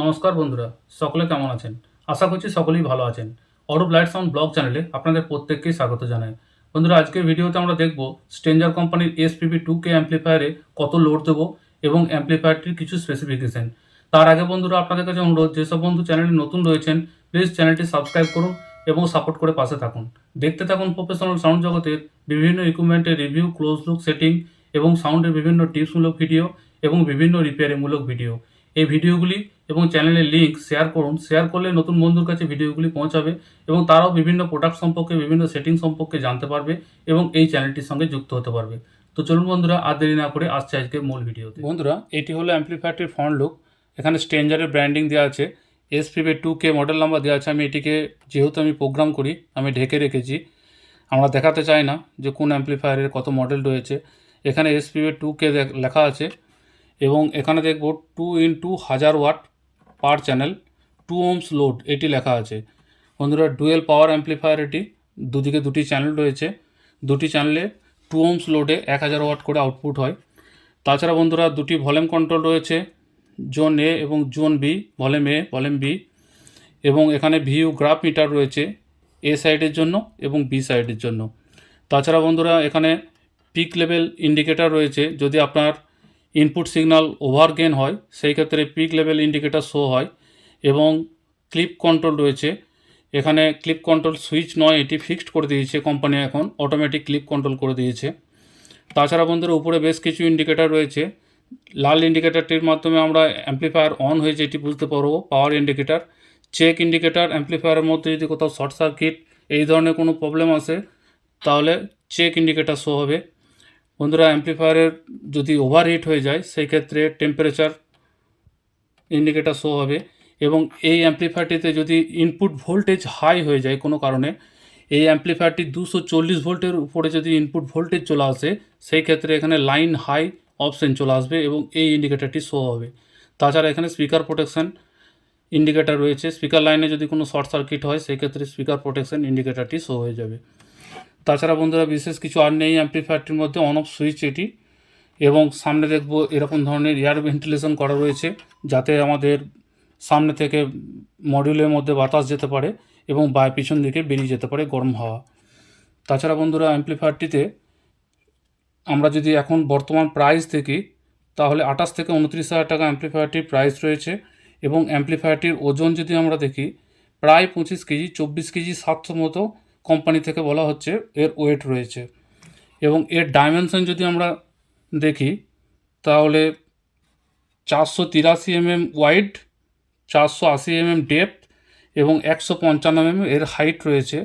নমস্কার বন্ধুরা, সকলে কেমন আছেন? আশা করছি সকলেই ভালো আছেন। অরূপ লাইট সাউন্ড ব্লগ চ্যানেলে আপনাদের প্রত্যেককেই স্বাগত জানাই। বন্ধুরা, আজকের ভিডিওতে আমরা দেখব স্ট্রেঞ্জার কোম্পানির এসপিবি টু কে অ্যাম্পলিফায়ারে কত লোড দেবো এবং অ্যাম্পলিফায়ারটির কিছু স্পেসিফিকেশন তার আগে বন্ধুরা, আপনাদের কাছে অনুরোধ, যেসব বন্ধু চ্যানেলে নতুন রয়েছেন প্লিজ চ্যানেলটি সাবস্ক্রাইব করুন এবং সাপোর্ট করে পাশে থাকুন। দেখতে থাকুন প্রফেশনাল সাউন্ড জগতের বিভিন্ন ইকুইপমেন্টের রিভিউ ক্লোজ লুক সেটিং এবং সাউন্ডের বিভিন্ন টিপসমূলক ভিডিও এবং বিভিন্ন রিপেয়ারিংমূলক ভিডিও এই ভিডিওগুলি এবং চ্যানেলের লিঙ্ক শেয়ার করুন। শেয়ার করলে নতুন বন্ধুর কাছে ভিডিওগুলি পৌঁছাবে এবং তারাও বিভিন্ন প্রোডাক্ট সম্পর্কে, বিভিন্ন সেটিং সম্পর্কে জানতে পারবে এবং এই চ্যানেলটির সঙ্গে যুক্ত হতে পারবে। তো চলুন বন্ধুরা, আর দেরি না করে আসছে আজকে মূল ভিডিওতে। বন্ধুরা, এটি হলো অ্যাম্পলিফায়ারটির ফ্রন্ট লুক এখানে স্ট্রেঞ্জারের ব্র্যান্ডিং দেওয়া আছে। এস এসপিবে টু কে মডেল নাম্বার দেওয়া আছে। আমি এটিকে যেহেতু আমি প্রোগ্রাম করি, আমি ঢেকে রেখেছি। আমরা দেখাতে চাই না যে কোন অ্যাম্পলিফায়ারের কত মডেল রয়েছে। এখানে এস এসপিবে টু কে লেখা আছে। এবং এখানে দেখব টু ইন্টু হাজার watt per channel two ohms load এটি লেখা আছে। বন্ধুরা ডুয়েল পাওয়ার অ্যাম্পলিফায়ার এটি, দুদিকে দুটি চ্যানেল রয়েছে। দুটি চ্যানেলে টু ওমস লোডে এক হাজার ওয়াট করে আউটপুট হয়। তাছাড়া বন্ধুরা, দুটি ভলিউম কন্ট্রোল রয়েছে জোন এ এবং zone B volume A volume B এবং এখানে ভিউ গ্রাফ মিটার রয়েছে এ সাইডের জন্য এবং বি সাইডের জন্য। তাছাড়া বন্ধুরা, এখানে পিক লেভেল ইন্ডিকেটর রয়েছে, যদি আপনার ইনপুট সিগন্যাল ওভার গেন হয়, সেই ক্ষেত্রে পিক লেভেল ইন্ডিকেটার শো হয় এবং ক্লিপ কন্ট্রোল রয়েছে। এখানে ক্লিপ কন্ট্রোল সুইচ নয়, এটি ফিক্সড করে দিয়েছে কোম্পানি এখন অটোমেটিক ক্লিপ কন্ট্রোল করে দিয়েছে। তাছাড়া বন্ধুরা, উপরে বেশ কিছু ইন্ডিকেটার রয়েছে। লাল ইন্ডিকেটারটির মাধ্যমে আমরা অ্যাম্পলিফায়ার অন হয়েছে, এটি বুঝতে পারব। পাওয়ার ইন্ডিকেটার চেক ইন্ডিকেটার অ্যাম্পলিফায়ারের মধ্যে যদি কোথাও শর্ট সার্কিট এই ধরনের কোনো প্রবলেম আসে, তাহলে চেক ইন্ডিকেটার শো হবে। বন্ধুরা অ্যাম্পলিফায়ারের যদি ওভারহিট হয়ে যায় সেই ক্ষেত্রে টেম্পারেচার ইন্ডিকেটার শো হবে এবং এই অ্যাম্পলিফায়ারটিতে যদি ইনপুট ভোল্টেজ হাই হয়ে যায় কোনো কারণে, এই অ্যাম্পলিফায়ারটি দুশো চল্লিশ ভোল্টের উপরে যদি ইনপুট ভোল্টেজ চলে আসে সেই ক্ষেত্রে এখানে লাইন হাই অপশন চলে আসবে এবং এই ইন্ডিকেটারটি শো হবে। তাছাড়া এখানে স্পিকার প্রোটেকশন ইন্ডিকেটার রয়েছে। স্পিকার লাইনে যদি কোনো শর্ট সার্কিট হয়, সেক্ষেত্রে স্পিকার প্রোটেকশন ইন্ডিকেটারটি শো হয়ে যাবে। তাছাড়া বন্ধুরা বিশেষ কিছু আর নেই অ্যাম্পলিফায়ারটির মধ্যে অন অফ সুইচ এটি। এবং সামনে দেখব এরকম ধরনের এয়ার ভেন্টিলেশন করা রয়েছে, যাতে আমাদের সামনে থেকে মডিউলের মধ্যে বাতাস যেতে পারে এবং বা পিছন দিকে বেরিয়ে যেতে পারে গরম হাওয়া। তাছাড়া বন্ধুরা অ্যাম্পলিফায়ারটিতে আমরা যদি এখন বর্তমান প্রাইস দেখি, তাহলে আঠাশ থেকে উনত্রিশ হাজার টাকা অ্যাম্পলিফায়ারটির প্রাইস রয়েছে এবং অ্যাম্পলিফায়ারটির ওজন যদি আমরা দেখি, প্রায় পঁচিশ কেজি, চব্বিশ কেজি, সাতশো মতো কোম্পানি থেকে বলা হচ্ছে এর ওয়েট রয়েছে। এবং এর ডাইমেনশন যদি আমরা দেখি, তাহলে চারশো তিরাশি এমএম ওয়াইড চারশো আশি এমএম ডেপথ এবং একশো পঞ্চান্ন এমএম এর হাইট রয়েছে।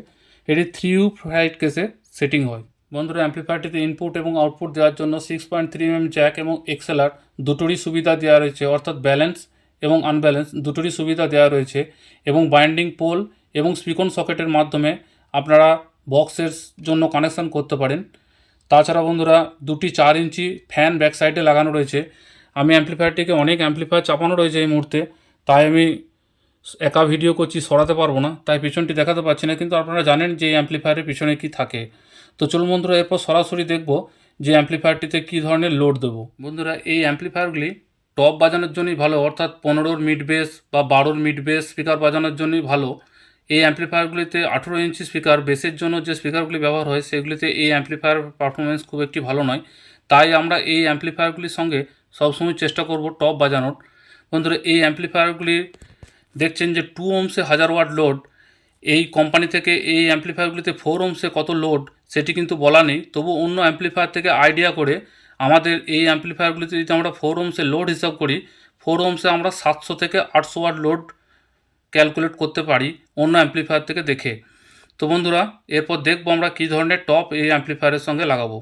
এটি থ্রি ইউ হাইট কেসে সেটিং হয়। বন্ধুরা অ্যাম্পলিফায়ারটিতে ইনপুট এবং আউটপুট দেওয়ার জন্য six point three MM jack এবং এক্সেলার দুটোরই সুবিধা দেওয়া রয়েছে। অর্থাৎ ব্যালেন্স এবং আনব্যালেন্স দুটোরই সুবিধা দেওয়া রয়েছে। এবং বাইন্ডিং পোল এবং স্পিকন সকেটের মাধ্যমে আপনারা বক্সের জন্য কানেকশান করতে পারেন। তাছাড়া বন্ধুরা, দুটি চার ইঞ্চি ফ্যান ব্যাক সাইডে লাগানো রয়েছে। আমি অ্যাম্পলিফায়ারটিকে অনেক অ্যাম্পলিফায়ার চাপানো রয়েছে এই মুহূর্তে। তাই আমি একা ভিডিও করছি, সরাতে পারব না। তাই পিছনটি দেখাতে পারছি না, কিন্তু আপনারা জানেন যে অ্যাম্পলিফায়ারের পিছনে কি থাকে। তো চলুন বন্ধুরা, এরপর সরাসরি দেখব যে অ্যাম্পলিফায়ারটিতে কী ধরনের লোড দেবো। বন্ধুরা, এই অ্যাম্পলিফায়ারগুলি টপ বাজানোর জন্যই ভালো, অর্থাৎ পনেরোর মিড বেস বা বারোর মিড বেস স্পিকার বাজানোর জন্যই ভালো। এই অ্যাম্পলিফায়ারগুলিতে আঠেরো ইঞ্চি স্পিকার বেসের জন্য যে স্পিকারগুলি ব্যবহার হয়, সেগুলিতে এই অ্যাম্পলিফায়ার পারফরমেন্স খুব একটি ভালো নয়। তাই আমরা এই অ্যাম্পলিফায়ারগুলির সঙ্গে সবসময় চেষ্টা করব টপ বাজানোর। বন্ধুরা, এই অ্যাম্পলিফায়ারগুলি দেখছেন যে টু ওমসে হাজার ওয়াট লোড এই কোম্পানি থেকে এই অ্যাম্পলিফায়ারগুলিতে ফোর ওমসে কত লোড সেটি কিন্তু বলা নেই। তবু অন্য অ্যাম্পলিফায়ার থেকে আইডিয়া করে আমাদের এই অ্যাম্পলিফায়ারগুলিতে যদি আমরা ফোর ওমসে লোড হিসাব করি ফোর ওমসে আমরা সাতশো থেকে আটশো ওয়াট লোড ক্যালকুলেট করতে পারি অন্য অ্যাম্পলিফায়ার থেকে দেখে। তো বন্ধুরা, এরপর দেখব আমরা কী ধরনের টপ এই অ্যাম্পলিফায়ারের সঙ্গে লাগাবো।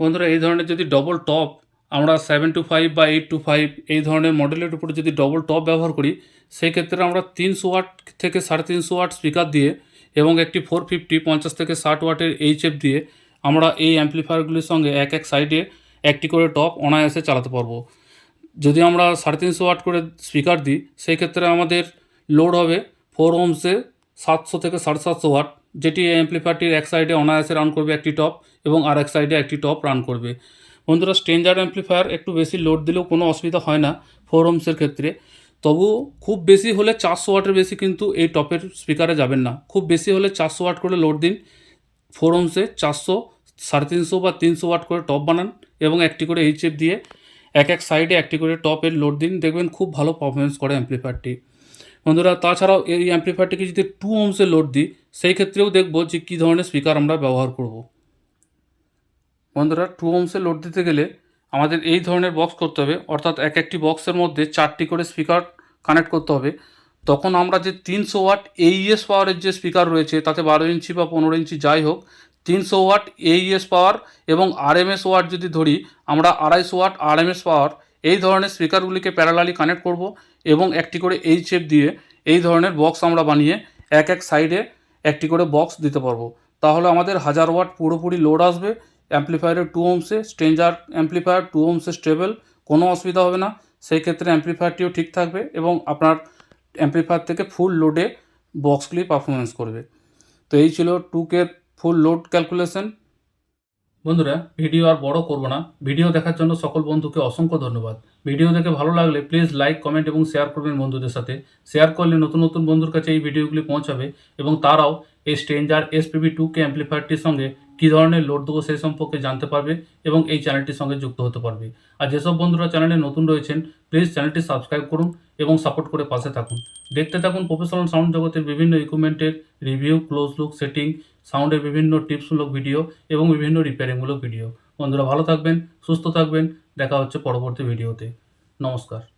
বন্ধুরা, এই ধরনের যদি ডবল টপ আমরা সেভেন টু ফাইভ বা এইট টু ফাইভ এই ধরনের মডেলের উপরে যদি ডবল টপ ব্যবহার করি, সেই ক্ষেত্রে আমরা তিনশো ওয়াট থেকে সাড়ে তিনশো ওয়াট স্পিকার দিয়ে এবং একটি ফোর ফিফটি পঞ্চাশ থেকে ষাট ওয়াটের এইচএফ দিয়ে আমরা এই অ্যাম্পলিফায়ারগুলির সঙ্গে এক এক সাইডে একটি করে টপ অনায়াসে চালাতে পারব। যদি আমরা সাড়ে তিনশো ওয়াট করে স্পিকার দিই সেই ক্ষেত্রে আমাদের লোড হবে ফোর ওমসে সাতশো থেকে সাড়ে সাতশো ওয়াট, যেটি অ্যাম্পলিফায়ারটির এক সাইডে অনায়াসে রান করবে একটি টপ এবং আর এক সাইডে একটি টপ রান করবে। বন্ধুরা স্ট্রেঞ্জার অ্যাম্প্লিফায়ার একটু বেশি লোড দিলেও কোনো অসুবিধা হয় না ফোর ওমসের ক্ষেত্রে। তবু খুব বেশি হলে চারশো ওয়াটের বেশি কিন্তু এই টপের স্পিকারে যাবেন না। খুব বেশি হলে চারশো ওয়াট করে লোড দিন ফোর ওমসে চারশো, সাড়ে তিনশো বা তিনশো ওয়াট করে টপ বানান এবং একটি করে এইচএফ দিয়ে এক এক সাইডে একটি করে টপের লোড দিন, দেখবেন খুব ভালো পারফরমেন্স করে অ্যাম্প্লিফায়ারটি বন্ধুরা, তাছাড়াও এই অ্যাম্প্লিফায়ারটিকে যদি টু ওমসে লোড দিই, সেই ক্ষেত্রেও দেখব যে কী ধরনের স্পিকার আমরা ব্যবহার করব। বন্ধুরা টু ওমসে লোড দিতে গেলে আমাদের এই ধরনের বক্স করতে হবে, অর্থাৎ এক একটি বক্সের মধ্যে চারটি করে স্পিকার কানেক্ট করতে হবে। তখন আমরা যে তিনশো ওয়াট এইএস পাওয়ারের যে স্পিকার রয়েছে, তাতে বারো ইঞ্চি বা পনেরো ইঞ্চি যাই হোক তিনশো ওয়াট এইএস পাওয়ার এবং আরএমএস ওয়াট যদি ধরি, আমরা আড়াইশো ওয়াট আরএমএস পাওয়ার এই ধরনের স্পিকারগুলিকে প্যারালালি কানেক্ট করব এবং একটি করে এইচএফ দিয়ে এই ধরনের বক্স আমরা বানিয়ে এক এক সাইডে একটি করে বক্স দিতে পারব। তাহলে আমাদের হাজার ওয়াট পুরোপুরি লোড আসবে অ্যাম্প্লিফায়ারের টু ওমসে স্ট্রেঞ্জার অ্যাম্প্লিফায়ার টু ওমসে স্টেবল কোনো অসুবিধা হবে না। সেই ক্ষেত্রে অ্যাম্প্লিফায়ারটিও ঠিক থাকবে এবং আপনার অ্যাম্প্লিফায়ার থেকে ফুল লোডে বক্সগুলি পারফরমেন্স করবে। তো এই ছিল two K full load calculation. বন্ধুরা, ভিডিও আর বড় করব না। ভিডিও দেখার জন্য সকল বন্ধুকে অসংখ্য ধন্যবাদ। ভিডিও দেখে ভালো লাগলে প্লিজ লাইক কমেন্ট এবং শেয়ার করবেন বন্ধুদের সাথে। শেয়ার করলে নতুন নতুন বন্ধুর কাছে এই ভিডিওগুলি পৌঁছাবে এবং তারাও এই স্ট্রেঞ্জার এসপিবি টু কে অ্যাম্প্লিফায়ারটির সঙ্গে কী ধরনের লোড দেবো সেই সম্পর্কে জানতে পারবে এবং এই চ্যানেলটির সঙ্গে যুক্ত হতে পারবে। আর যেসব বন্ধুরা চ্যানেলে নতুন রয়েছেন প্লিজ চ্যানেলটি সাবস্ক্রাইব করুন এবং সাপোর্ট করে পাশে থাকুন। দেখতে থাকুন প্রফেশনাল সাউন্ড জগতের বিভিন্ন ইকুইপমেন্টের রিভিউ ক্লোজ লুক সেটিং সাউন্ডের বিভিন্ন টিপসমূলক ভিডিও এবং বিভিন্ন রিপেয়ারিংমূলক ভিডিও বন্ধুরা ভালো থাকবেন, সুস্থ থাকবেন। দেখা হচ্ছে পরবর্তী ভিডিওতে নমস্কার।